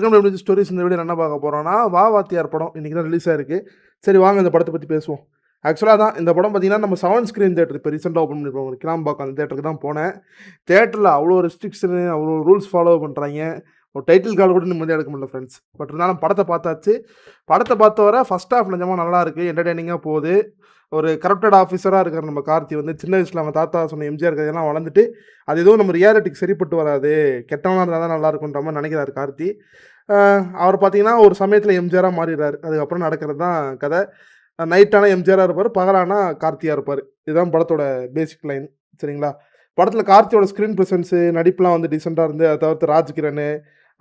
Welcome எப்படி stories இந்த video என்ன பார்க்க போகிறோம்னா வா வாத்தியார் படம் இன்றைக்கி தான் ரிலீஸ் ஆயிருக்கு. சரி வாங்க இந்த படத்தை பற்றி பேசுவோம். ஆக்சுவலாக தான் இந்த படம் பார்த்தீங்கன்னா நம்ம செவன் ஸ்க்ரீன் தேட்டர் இப்போ ரீசெண்டாக ஓப்பன் பண்ணிருப்போம் ஒரு அந்த தேட்டருக்கு தான் போனேன். தேட்டரில் அவ்வளோ ரெஸ்ட்ரிக்ஷனு அவ்வளோ ரூல்ஸ் ஃபாலோ பண்ணுறாங்க ஒரு டைட்டில் கார்டு கூட நிம்மதியாக எடுக்க முடியல ஃப்ரெண்ட்ஸ் பட் இருந்தாலும் படத்தை பார்த்தாச்சு. படத்தை பார்த்த வர ஃபஸ்ட் ஹாஃப் நிஜமாக நல்லா இருக்குது என்டர்டெய்னிங்காக போகுது. ஒரு கரப்டட் ஆஃபீஸராக இருக்கிற நம்ம கார்த்தி வந்து சின்ன வயசில் அவன் தாத்தா சொன்ன எம்ஜிஆர் கதையெல்லாம் வளர்ந்துட்டு அது எதுவும் நம்ம ரியாலிட்டிக்கு சரிப்பட்டு வராது. கெட்டவனாக இருந்தால் தான் நல்லா இருக்குன்ற மாதிரி நினைக்கிறார் கார்த்தி. அவர் பார்த்தீங்கன்னா ஒரு சமயத்தில் எம்ஜிஆராக மாறிடுறாரு. அதுக்கப்புறம் நடக்கிறது தான் கதை. நைட்டான எம்ஜிஆராக இருப்பார் பகலானா கார்த்தியாக இருப்பார். இதுதான் படத்தோட பேசிக் லைன் சரிங்களா? படத்தில் கார்த்தியோட ஸ்க்ரீன் ப்ரெசன்ஸு நடிப்புலாம் வந்து டீசெண்டாக இருந்து அதை தவிர்த்து ராஜ்கிரண்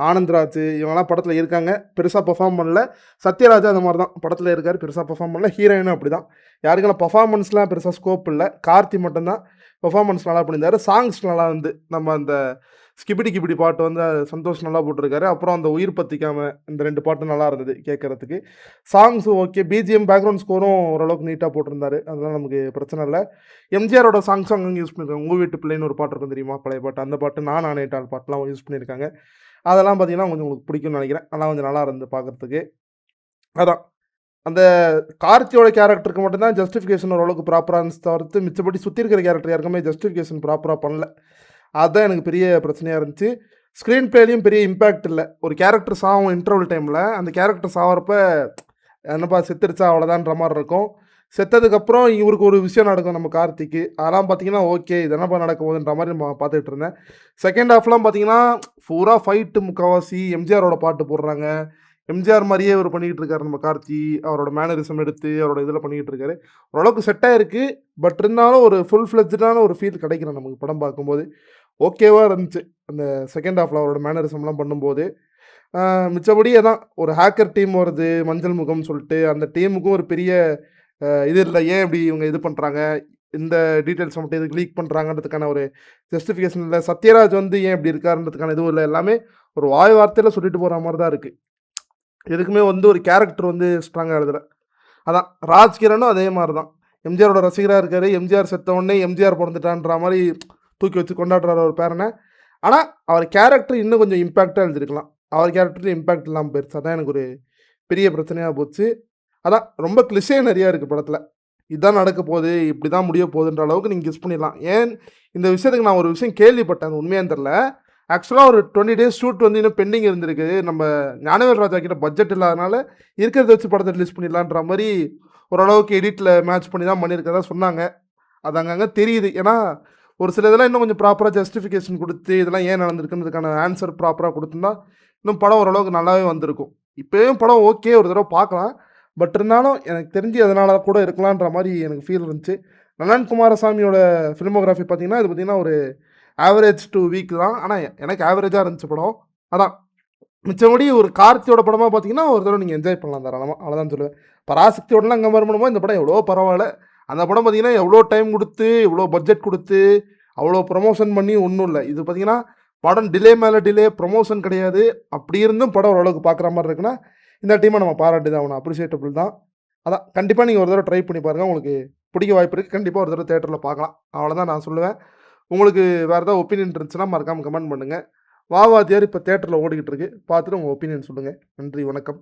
ஆனந்த்ராஜ் இவங்கெல்லாம் படத்தில் இருக்காங்க. பெருசாக பெர்ஃபார்ம் பண்ணல. சத்யராஜ் அந்த மாதிரி தான் படத்தில் இருக்கார் பெருசாக பர்ஃபார்ம் பண்ணல. ஹீரோயினும் அப்படி தான் யாருக்கெல்லாம் பர்ஃபார்மன்ஸ்லாம் பெருசாக ஸ்கோப் இல்லை. கார்த்தி மட்டும்தான் பர்ஃபார்மன்ஸ் நல்லா பண்ணியிருந்தாரு. சாங்ஸ் நல்லா வந்து நம்ம அந்த ஸ்கிபிடி கிபிடி பாட்டு வந்து சந்தோஷ் நல்லா போட்டிருக்காரு. அப்புறம் அந்த உயிர் பத்திக்காம இந்த ரெண்டு பாட்டும் நல்லா இருந்தது கேட்கறதுக்கு. சாங்ஸும் ஓகே பிஜிஎம் பேக்ரவுண்ட் ஸ்கோரும் ஓரளவுக்கு நீட்டாக போட்டிருந்தாரு. அதெல்லாம் நமக்கு பிரச்சனை இல்லை. எம்ஜிஆரோட சாங்ஸும் அங்கங்கே யூஸ் பண்ணியிருக்காங்க உங்கள் வீட்டு பிள்ளைன்னு ஒரு பாட்டு இருக்கும் தெரியுமா? பழைய பாட்டு. அந்த பாட்டு நான் ஆனேட்டால் பாட்டுலாம் யூஸ் பண்ணியிருக்காங்க. அதெல்லாம் பார்த்தீங்கன்னா கொஞ்சம் உங்களுக்கு பிடிக்கும்னு நினைக்கிறேன். அதெல்லாம் கொஞ்சம் நல்லா இருந்து பார்க்குறதுக்கு அதான். அந்த கார்த்தியோட கேரக்டருக்கு மட்டும்தான் ஜஸ்டிஃபிகேஷன் ஓரளவுக்கு ப்ராப்பராக இருந்துச்சு தவிர்த்து மிச்சப்படி சுற்றி இருக்கிற கேரக்டர் யாருக்குமே ஜஸ்டிஃபிகேஷன் ப்ராப்பராக பண்ணல. அதுதான் எனக்கு பெரிய பிரச்சனையாக இருந்துச்சு. ஸ்க்ரீன் பிளேலையும் பெரிய இம்பேக்ட் இல்லை. ஒரு கேரக்டர் சாகும் இன்டர்வல் டைமில் அந்த கேரக்டர் சாகிறப்ப என்னப்பா செத்துருச்சா அவ்வளோதான்ற மாதிரி இருக்கும். செத்ததுக்கப்புறம் இவருக்கு ஒரு விஷயம் நடக்கும் நம்ம கார்த்திக்கு. அதெல்லாம் பார்த்தீங்கன்னா ஓகே இது என்னப்பா நடக்க போகுதுன்ற மாதிரி நம்ம பார்த்துட்டு இருந்தேன். செகண்ட் ஹாஃப்லாம் பார்த்தீங்கன்னா பூரா ஃபைட்டு முக்கால்வாசி எம்ஜிஆரோட பாட்டு போடுறாங்க. எம்ஜிஆர் மாதிரியே இவர் பண்ணிக்கிட்டு இருக்காரு நம்ம கார்த்தி. அவரோட மேனரிசம் எடுத்து அவரோட இதில் பண்ணிக்கிட்டு இருக்காரு. ஓரளவுக்கு செட்டாக இருக்குது பட் இருந்தாலும் ஒரு ஃபுல் ஃப்ளெஜ்டான ஒரு ஃபீல் கிடைக்கிறேன் நமக்கு படம் பார்க்கும்போது. ஓகேவாக இருந்துச்சு. அந்த செகண்ட் ஹாஃபில் அவரோட மேனரிசம்லாம் பண்ணும்போது. மிச்சபடி அதான் ஒரு ஹேக்கர் டீம் வருது மஞ்சள் முகம் சொல்லிட்டு அந்த டீமுக்கும் ஒரு பெரிய இது இல்லை. ஏன் இப்படி இவங்க இது பண்ணுறாங்க இந்த டீட்டெயில்ஸ் மட்டும் இதுக்கு லீக் பண்ணுறாங்கன்றதுக்கான ஒரு ஜஸ்டிஃபிகேஷன் இல்லை. சத்யராஜ் வந்து ஏன் இப்படி இருக்காருன்றதுக்கான இதுவும் இல்லை. எல்லாமே ஒரு வாய் வார்த்தையில் சொல்லிட்டு போகிற மாதிரி தான் இருக்குது எதுக்குமே வந்து ஒரு கேரக்டர் வந்து ஸ்ட்ராங்காக எழுதுல. அதான் ராஜ்கிரனும் அதே மாதிரி தான். எம்ஜிஆரோட ரசிகராக இருக்கார். எம்ஜிஆர் செத்த உடனே எம்ஜிஆர் பிறந்துட்டான்ற மாதிரி தூக்கி வச்சு கொண்டாடுறாரு ஒரு பேரனை. ஆனால் அவர் கேரக்டர் இன்னும் கொஞ்சம் இம்பேக்டாக எழுதிருக்கலாம். அவர் கேரக்டர் இம்பேக்ட் இல்லாமல் போயிடுச்சு அதான் எனக்கு ஒரு பெரிய பிரச்சனையாக போச்சு. அதான் ரொம்ப கிளிஷே நிறையா இருக்குது படத்தில். இதுதான் நடக்க போகுது இப்படி தான் முடிய போகுதுன்ற அளவுக்கு நீங்கள் கெஸ் பண்ணிடலாம். ஏன்? இந்த விஷயத்துக்கு நான் ஒரு விஷயம் கேள்விப்பட்டேன் அது தெரில ஆக்சுவலாக ஒரு டுவெண்ட்டி டேஸ் ஷூட் வந்து இன்னும் பெண்டிங் இருந்திருக்கு. நம்ம ஞானவேல் ராஜா கிட்ட பட்ஜெட் இல்லாதனால இருக்கிறத வச்சு படத்தை ரிலீஸ் பண்ணிடலான்ற மாதிரி ஓரளவுக்கு எடிட்டில் மேட்ச் பண்ணி தான் பண்ணியிருக்கதா சொன்னாங்க. அது அங்கங்கே தெரியுது. ஏன்னா ஒரு சில இதெல்லாம் இன்னும் கொஞ்சம் ப்ராப்பராக ஜஸ்டிஃபிகேஷன் கொடுத்து இதெல்லாம் ஏன் நடந்திருக்குன்றதுக்கான ஆன்சர் ப்ராப்பராக கொடுத்துருந்தா இன்னும் படம் ஓரளவுக்கு நல்லாவே வந்திருக்கும். இப்போயும் படம் ஓகே ஒரு தடவை பார்க்கலாம். பட் இருந்தாலும் எனக்கு தெரிஞ்சு அதனால கூட இருக்கலான்ற மாதிரி எனக்கு ஃபீல் இருந்துச்சு. நலன் குமாரசாமியோட ஃபிலிமோகிராஃபி பார்த்தீங்கன்னா இது பார்த்தீங்கன்னா ஒரு ஆவரேஜ் டூ வீக் தான். ஆனால் எனக்கு ஆவரேஜாக இருந்துச்சு படம். அதான். மிச்சபடி ஒரு கார்த்தியோட படமாக பார்த்தீங்கன்னா ஒரு தடவை நீங்கள் என்ஜாய் பண்ணலாம் தாராளமாக அவ்வளோதான் சொல்லுவேன். பராசக்தியோடலாம் கம்பேர் பண்ணும்போது இந்த படம் எவ்வளோ பரவாயில்ல. அந்த படம் பார்த்தீங்கன்னா எவ்வளோ டைம் கொடுத்து எவ்வளோ பட்ஜெட் கொடுத்து அவ்வளோ ப்ரொமோஷன் பண்ணி ஒன்றும் இல்லை. இது பார்த்தீங்கன்னா படம் டிலே மேலே டிலே ப்ரொமோஷன் கிடையாது. அப்படி இருந்தும் படம் ஓரளவுக்கு பார்க்குற மாதிரி இருக்குன்னா இந்த டீமை நம்ம பாராட்டி தான் ஆகணும். அப்ரிஷியேட்டபிள் தான். அதான் கண்டிப்பாக நீங்கள் ஒரு தடவை ட்ரை பண்ணி பாருங்கள் உங்களுக்கு பிடிக்க வாய்ப்பு இருக்குது கண்டிப்பாக ஒரு தடவை தேட்டரில் பார்க்கலாம். அவ்வளோதான் நான் சொல்லுவேன். உங்களுக்கு வேறு ஏதாவது ஒப்பீனியன் இருந்துச்சுன்னா மறக்காமல் கமெண்ட் பண்ணுங்கள் வாவாத்தியார் இப்போ தேட்டரில் ஓடிக்கிட்டு இருக்கு. பார்த்துட்டு உங்கள் ஒப்பீனியன் சொல்லுங்கள் நன்றி வணக்கம்.